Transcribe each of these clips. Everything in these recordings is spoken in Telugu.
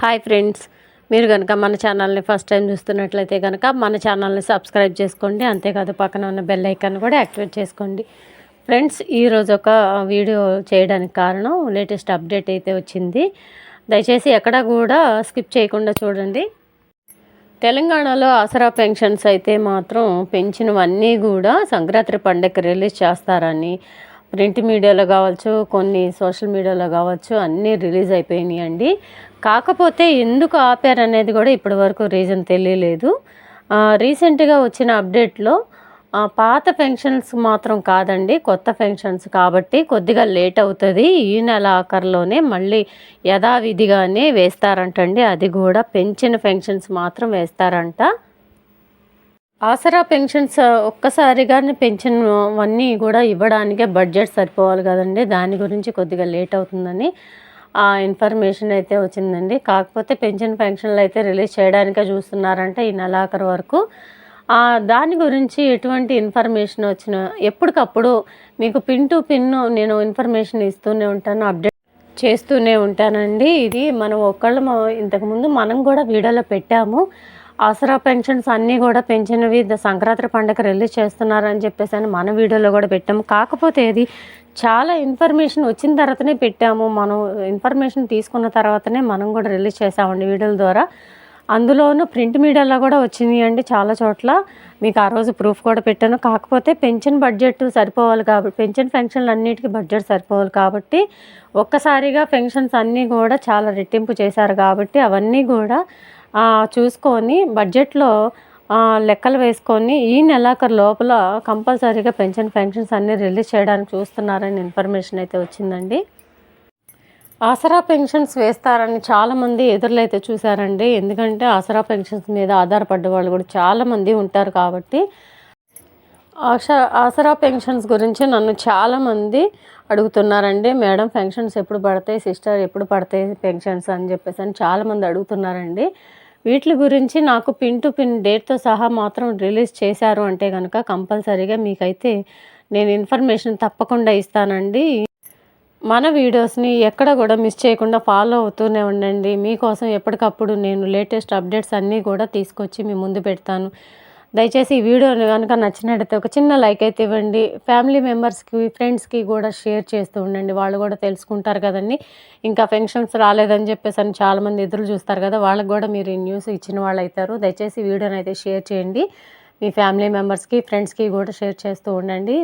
హాయ్ ఫ్రెండ్స్ మీరు కనుక మన ఛానల్ని ఫస్ట్ టైం చూస్తున్నట్లయితే కనుక మన ఛానల్ని సబ్స్క్రైబ్ చేసుకోండి. అంతేకాదు పక్కన ఉన్న బెల్ ఐకాన్ కూడా యాక్టివేట్ చేసుకోండి. ఫ్రెండ్స్ ఈరోజు ఒక వీడియో చేయడానికి కారణం లేటెస్ట్ అప్డేట్ అయితే వచ్చింది. దయచేసి ఎక్కడ కూడా స్కిప్ చేయకుండా చూడండి. తెలంగాణలో ఆసరా పెన్షన్స్ అయితే మాత్రం పెంచినవన్నీ కూడా సంక్రాంతి పండగకి రిలీజ్ చేస్తారని ప్రింట్ మీడియాలో కావచ్చు కొన్ని సోషల్ మీడియాలో కావచ్చు అన్నీ రిలీజ్ అయిపోయినాయి అండి. కాకపోతే ఎందుకు ఆపారు అనేది కూడా ఇప్పటి వరకు రీజన్ తెలియలేదు. రీసెంట్గా వచ్చిన అప్డేట్లో పాత పెన్షన్స్ మాత్రం కాదండి కొత్త పెన్షన్స్ కాబట్టి కొద్దిగా లేట్ అవుతుంది. ఈ నెల ఆఖరిలోనే మళ్ళీ యథావిధిగానే వేస్తారంటండి. అది కూడా పెంచిన పెన్షన్స్ మాత్రం వేస్తారంట. ఆసరా పెన్షన్స్ ఒక్కసారిగానే పెన్షన్ అన్నీ కూడా ఇవ్వడానికే బడ్జెట్ సరిపోవాలి కదండి. దాని గురించి కొద్దిగా లేట్ అవుతుందని ఆ ఇన్ఫర్మేషన్ అయితే వచ్చిందండి. కాకపోతే పెన్షన్ పెన్షన్లు అయితే రిలీజ్ చేయడానికే చూస్తున్నారంటే ఈ నెలాఖరు వరకు. దాని గురించి ఎటువంటి ఇన్ఫర్మేషన్ వచ్చిన ఎప్పటికప్పుడు మీకు పిన్ టు పిన్ నేను ఇన్ఫర్మేషన్ ఇస్తూనే ఉంటాను అప్డేట్ చేస్తూనే ఉంటానండి. ఇది మనం ఒక్కళ్ళం ఇంతకుముందు మనం కూడా వీడియోలో పెట్టాము. ఆసరా పెన్షన్స్ అన్నీ కూడా పెంచినవి. సంక్రాంతి పండుగ రిలీజ్ చేస్తున్నారని చెప్పేసి అని మన వీడియోలో కూడా పెట్టాము. కాకపోతే అది చాలా ఇన్ఫర్మేషన్ వచ్చిన తర్వాతనే పెట్టాము. మనం ఇన్ఫర్మేషన్ తీసుకున్న తర్వాతనే మనం కూడా రిలీజ్ చేసామండి వీడియోల ద్వారా. అందులోనూ ప్రింట్ మీడియాలో కూడా వచ్చింది అండి చాలా చోట్ల. మీకు ఆ రోజు ప్రూఫ్ కూడా పెట్టాను. కాకపోతే పెన్షన్ బడ్జెట్ సరిపోవాలి కాబట్టి పెన్షన్ పెన్షన్లు అన్నిటికీ బడ్జెట్ సరిపోవాలి కాబట్టి ఒక్కసారిగా పెన్షన్స్ అన్నీ కూడా చాలా రెట్టింపు చేశారు కాబట్టి అవన్నీ కూడా చూసుకొని బడ్జెట్లో లెక్కలు వేసుకొని ఈ నెలాఖరు లోపల కంపల్సరీగా పెన్షన్ పెన్షన్స్ అన్నీ రిలీజ్ చేయడానికి చూస్తున్నారని ఇన్ఫర్మేషన్ అయితే వచ్చిందండి. ఆసరా పెన్షన్స్ వేస్తారని చాలామంది ఎదురులైతే చూశారండి. ఎందుకంటే ఆసరా పెన్షన్స్ మీద ఆధారపడ్డ వాళ్ళు కూడా చాలామంది ఉంటారు కాబట్టి. ఆశ ఆసరా పెన్షన్స్ గురించి నన్ను చాలామంది అడుగుతున్నారండి. మేడం పెన్షన్స్ ఎప్పుడు పడతాయి? సిస్టర్ ఎప్పుడు పడతాయి పెన్షన్స్? అని చెప్పేసి అని చాలామంది అడుగుతున్నారండి. వీటి గురించి నాకు పిన్ టు పిన్ డేట్తో సహా మాత్రం రిలీజ్ చేశారు అంటే కనుక కంపల్సరీగా మీకైతే నేను ఇన్ఫర్మేషన్ తప్పకుండా ఇస్తానండి. మన వీడియోస్ని ఎక్కడ కూడా మిస్ చేయకుండా ఫాలో అవుతూనే ఉండండి. మీకోసం ఎప్పటికప్పుడు నేను లేటెస్ట్ అప్డేట్స్ అన్నీ కూడా తీసుకొచ్చి మీ ముందు పెడతాను. దయచేసి ఈ వీడియో కనుక నచ్చినట్టయితే ఒక చిన్న లైక్ అయితే ఇవ్వండి. ఫ్యామిలీ మెంబర్స్కి ఫ్రెండ్స్కి కూడా షేర్ చేస్తూ ఉండండి. వాళ్ళు కూడా తెలుసుకుంటారు కదండి. ఇంకా ఫంక్షన్స్ రాలేదని చెప్పేసి అని చాలామంది ఎదురు చూస్తారు కదా. వాళ్ళకి కూడా మీరు ఈ న్యూస్ ఇచ్చిన వాళ్ళు అవుతారు. దయచేసి వీడియోని అయితే షేర్ చేయండి. మీ ఫ్యామిలీ మెంబర్స్కి ఫ్రెండ్స్కి కూడా షేర్ చేస్తూ ఉండండి.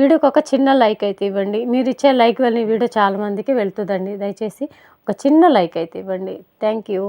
వీడియోకి ఒక చిన్న లైక్ అయితే ఇవ్వండి. మీరు ఇచ్చే లైక్ వల్ల వీడియో చాలామందికి వెళ్తుందండి. దయచేసి ఒక చిన్న లైక్ అయితే ఇవ్వండి. Thank you